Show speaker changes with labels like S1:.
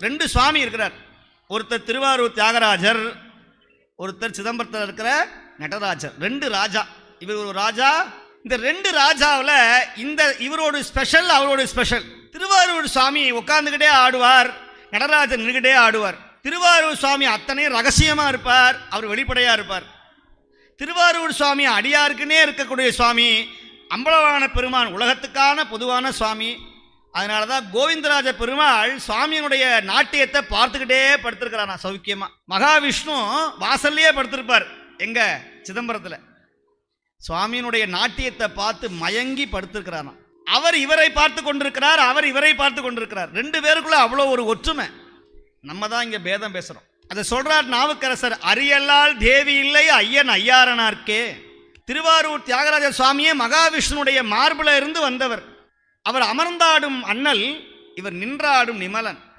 S1: ரெண்டு சுவாமி இருக்கிறார். ஒருத்தர் திருவாரூர் தியாகராஜர் ஒருத்தர் சிதம்பரத்தில் இருக்கிற நடராஜர் ரெண்டு ராஜா. இவர் ஒரு ராஜா. இந்த ரெண்டு ராஜாவில் இந்த இவரோட ஸ்பெஷல் அவரோட ஸ்பெஷல் திருவாரூர் சுவாமி உட்காந்துக்கிட்டே ஆடுவார். நடராஜர் நின்றுக்கிட்டே ஆடுவார். திருவாரூர் சுவாமி அத்தனையும் ரகசியமாக இருப்பார். அவர் வெளிப்படையாக இருப்பார். திருவாரூர் சுவாமி அடியாருக்குன்னே இருக்கக்கூடிய சுவாமி அம்பலவான பெருமான் உலகத்துக்கான பொதுவான சுவாமி அதனால தான் கோவிந்தராஜ பெருமாள் சுவாமியினுடைய நாட்டியத்தை பார்த்துக்கிட்டே படுத்திருக்கிறானா சௌக்கியமாக மகாவிஷ்ணு வாசல்லையே படுத்திருப்பார் எங்க? சிதம்பரத்தில். சுவாமியினுடைய நாட்டியத்தை பார்த்து மயங்கி படுத்திருக்கிறாராம் அவர் இவரை பார்த்து கொண்டிருக்கிறார் அவர் இவரை பார்த்து கொண்டிருக்கிறார். ரெண்டு பேருக்குள்ள அவ்வளோ ஒரு ஒற்றுமை. நம்ம தான் இங்கே பேதம் பேசுகிறோம் அதை சொல்கிறார் நாவுக்கரசர் அரியல்லால் தேவி இல்லை ஐயன் ஐயாரனார்க்கே. திருவாரூர் தியாகராஜ சுவாமியே மகாவிஷ்ணுடைய மார்பில் இருந்து வந்தவர். அவர் அமர்ந்தாடும் அண்ணல் இவர் நின்றாடும் நிமலன்.